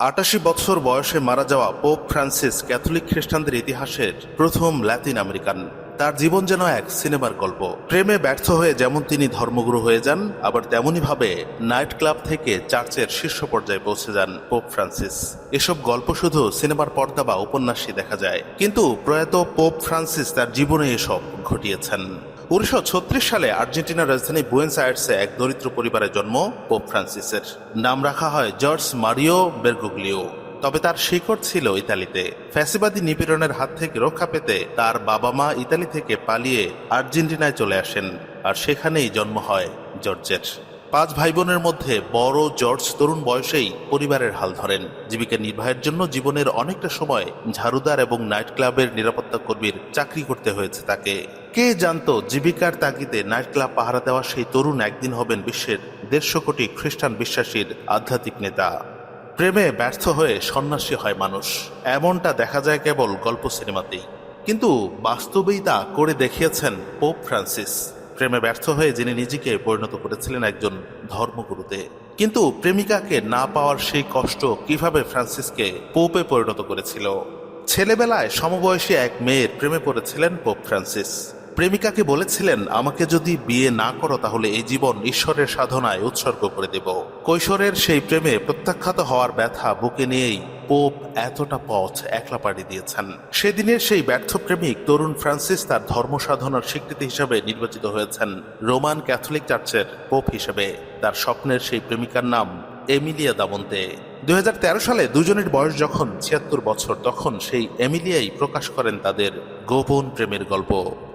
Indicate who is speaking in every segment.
Speaker 1: আটাশি বছর বয়সে মারা যাওয়া পোপ ফ্রান্সিস ক্যাথলিক খ্রিস্টানদের ইতিহাসের প্রথম ল্যাতিন আমেরিকান। তার জীবন যেন এক সিনেমার গল্প। প্রেমে ব্যর্থ হয়ে যেমন তিনি ধর্মগুরু হয়ে যান, আবার তেমনই ভাবে নাইট ক্লাব থেকে চার্চের শীর্ষ পর্যায়ে পৌঁছে যান পোপ ফ্রান্সিস। এসব গল্প শুধু সিনেমার পর্দা বা উপন্যাসই দেখা যায়, কিন্তু প্রয়াত পোপ ফ্রান্সিস তার জীবনে এসব ঘটিয়েছেন। উনিশশো ছত্রিশ সালে আর্জেন্টিনার রাজধানী বুয়েন্স আয়ার্সে এক দরিদ্র পরিবারে জন্ম পোপ ফ্রান্সিসের। নাম রাখা হয় জর্জ মারিও বেরগুগলিও। তবে তার শিকড় ছিল ইতালিতে। ফ্যাসিবাদী নিপীড়নের হাত থেকে রক্ষা পেতে তার বাবা মা ইতালি থেকে পালিয়ে আর্জেন্টিনায় চলে আসেন, আর সেখানেই জন্ম হয় জর্জের। পাঁচ ভাই বোনের মধ্যে বড় জর্জ তরুণ বয়সেই পরিবারের হাল ধরেন। জীবিকা নির্বাহের জন্য জীবনের অনেকটা সময় ঝাড়ুদার এবং নাইট ক্লাবের নিরাপত্তা কর্মীর চাকরি করতে হয়েছে তাকে। কে জানতো জীবিকার তাগিদে নাইট ক্লাব পাহারা দেওয়া সেই তরুণ একদিন হবেন বিশ্বের দেড়শো কোটি খ্রিস্টান বিশ্বাসীর আধ্যাত্মিক নেতা। প্রেমে ব্যর্থ হয়ে সন্ন্যাসী হয় মানুষ। এমনটা দেখা যায় কেবল গল্প সিনেমাতেই। কিন্তু বাস্তবেই তা করে দেখিয়েছেন পোপ ফ্রান্সিস। প্রেমে ব্যর্থ হয়ে যিনি নিজেকে পরিণত করেছিলেন একজন ধর্মগুরুতে। কিন্তু প্রেমিকাকে না পাওয়ার সেই কষ্ট কীভাবে ফ্রান্সিসকে পোপে পরিণত করেছিল? ছেলেবেলায় সমবয়সী এক মেয়ের প্রেমে পড়েছিলেন পোপ ফ্রান্সিস। প্রেমিকাকে বলেছিলেন, আমাকে যদি বিয়ে না করো তাহলে এই জীবন ঈশ্বরের সাধনায় উৎসর্গ করে দেব। কৈশোরের সেই প্রেমে প্রত্যাখ্যাত হওয়ার ব্যথা বুকে নিয়েই পোপ এতটা পথ একলা পাড়ি দিয়েছেন। সেদিনের সেই ব্যর্থ প্রেমিক তরুণ ফ্রান্সিস তার ধর্ম সাধনার স্বীকৃতি হিসাবে নির্বাচিত হয়েছেন। রোমান ক্যাথলিক চার্চের পোপ হিসেবে তার স্বপ্নের সেই প্রেমিকার নাম এমিলিয়া দামন্তে। দুই হাজার তেরো সালে দুজনের বয়স যখন ছিয়াত্তর বছর, তখন সেই এমিলিয়াই প্রকাশ করেন তাদের গোপন প্রেমের গল্প।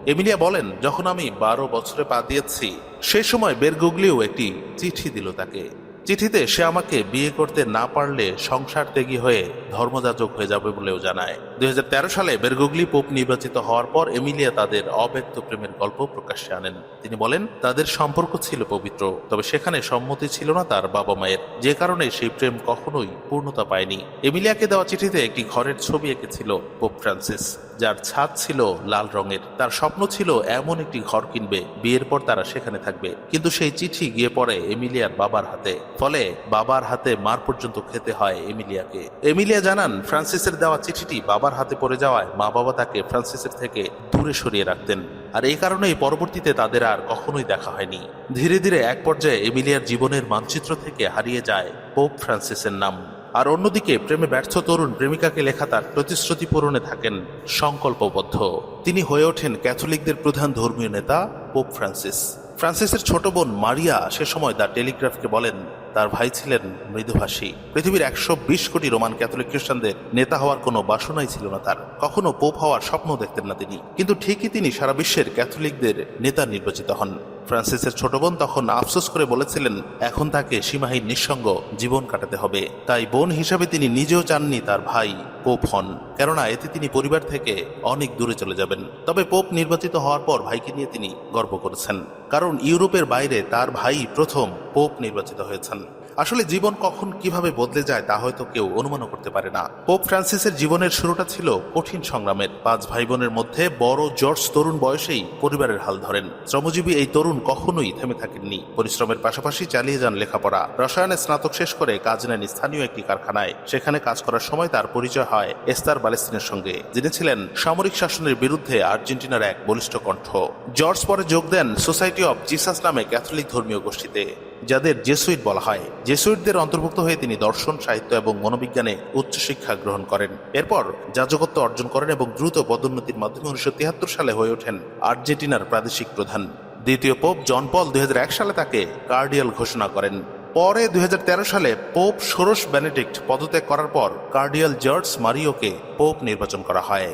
Speaker 1: এমিলিয়া বলেন, যখন আমি বারো বছরে পা দিয়েছি, সে সময় বেরগুগলিও একটি চিঠি দিল তাকে। চিঠিতে সে আমাকে বিয়ে করতে না পারলে সংসার ত্যাগী হয়ে ধর্মযাজক হয়ে যাবে বলেও জানায়। দুই সালে বেরগুগলি পোপ নির্বাচিত হওয়ার পর এমিলিয়া তাদের অব্যক্ত প্রেমের গল্প প্রকাশ্যে আনেন। তিনি বলেন, তাদের সম্পর্ক ছিল পবিত্র, তবে সেখানে সম্মতি ছিল না তার বাবা মায়ের। যে কারণে সেই প্রেম কখনোই পূর্ণতা পায়নি। এমিলিয়াকে দেওয়া চিঠিতে একটি ঘরের ছবি এঁকেছিল পোপ ফ্রান্সিস, যার ছাদ ছিল লাল রঙের। তার স্বপ্ন ছিল এমন একটি ঘর কিনবে, বিয়ের পর তারা সেখানে থাকবে। কিন্তু সেই চিঠি গিয়ে পড়ে এমিলিয়ার বাবার হাতে। ফলে বাবার হাতে মার পর্যন্ত খেতে হয় এমিলিয়াকে। এমিলিয়া জানান, ফ্রান্সিসের দেওয়া চিঠিটি বাবার হাতে পড়ে যাওয়ায় মা বাবা তাকে ফ্রান্সিসের থেকে দূরে সরিয়ে রাখতেন। আর এই কারণেই পরবর্তীতে তাদের আর কখনোই দেখা হয়নি। ধীরে ধীরে এক পর্যায়ে এমিলিয়ার জীবনের মানচিত্র থেকে হারিয়ে যায় পোপ ফ্রান্সিসের নাম। আর অন্যদিকে প্রেমে ব্যর্থ তরুণ প্রেমিকাকে লেখা তার প্রতিশ্রুতি পূরণে থাকেন সংকল্পবদ্ধ। তিনি হয়ে ওঠেন ক্যাথলিকদের প্রধান ধর্মীয় নেতা, পোপ ফ্রান্সিস। ফ্রান্সিসের ছোট বোন মারিয়া সে সময় দ্য টেলিগ্রাফকে বলেন তার ভাই ছিলেন মৃদুভাষী। পৃথিবীর একশো বিশ কোটি রোমান ক্যাথলিক খ্রিস্টানদের নেতা হওয়ার কোনো বাসনাই ছিল না তার। কখনো পোপ হওয়ার স্বপ্ন দেখতেন না তিনি। কিন্তু ঠিকই তিনি সারা বিশ্বের ক্যাথলিকদের নেতা নির্বাচিত হন। ফ্রান্সিসের ছোট বোন তখন আফসোস করে বলেছিলেন, এখন তাকে সীমাহীন নিঃসঙ্গ জীবন কাটাতে হবে। তাই বোন হিসাবে তিনি নিজেও চাননি তার ভাই পোপ হন। কেননা এতে তিনি পরিবার থেকে অনেক দূরে চলে যাবেন। তবে পোপ নির্বাচিত হওয়ার পর ভাইকে নিয়ে তিনি গর্ব করেছেন। কারণ ইউরোপের বাইরে তার ভাই প্রথম পোপ নির্বাচিত হয়েছেন। আসলে জীবন কখন কীভাবে বদলে যায় তা হয়তো কেউ অনুমানও করতে পারে না। পোপ ফ্রান্সিসের জীবনের শুরুটা ছিল কঠিন সংগ্রামের। পাঁচ ভাই বোনের মধ্যে বড় জর্জ তরুণ বয়সেই পরিবারের হাল ধরেন। শ্রমজীবী এই তরুণ কখনোই থেমে থাকেননি। পরিশ্রমের পাশাপাশি চালিয়ে যান লেখাপড়া। রসায়নে স্নাতক শেষ করে কাজ নেন স্থানীয় একটি কারখানায়। সেখানে কাজ করার সময় তার পরিচয় হয় এস্তার বালেস্তিনের সঙ্গে। যিনি ছিলেন সামরিক শাসনের বিরুদ্ধে আর্জেন্টিনার এক বলিষ্ঠ কণ্ঠ। জর্জ পরে যোগ দেন সোসাইটি অব জিসাস নামে ক্যাথলিক ধর্মীয় গোষ্ঠীতে। যাদের জেসুইট বলা হয়। জেসুইটদের অন্তর্ভুক্ত হয়ে তিনি দর্শন, সাহিত্য এবং মনোবিজ্ঞানে উচ্চশিক্ষা গ্রহণ করেন। এরপর যাজকত্ব অর্জন করেন এবং দ্রুত পদোন্নতির মাধ্যমে উনিশশো তিয়াত্তর সালে হয়ে ওঠেন আর্জেন্টিনার প্রাদেশিক প্রধান। দ্বিতীয় পোপ জন পল দুই হাজার এক সালে তাকে কার্ডিয়াল ঘোষণা করেন। পরে দুই হাজার তেরো সালে পোপ ষোড়শ বেনেডিক্ট পদত্যাগ করার পর কার্ডিয়াল জর্জ মারিওকে পোপ নির্বাচন করা হয়।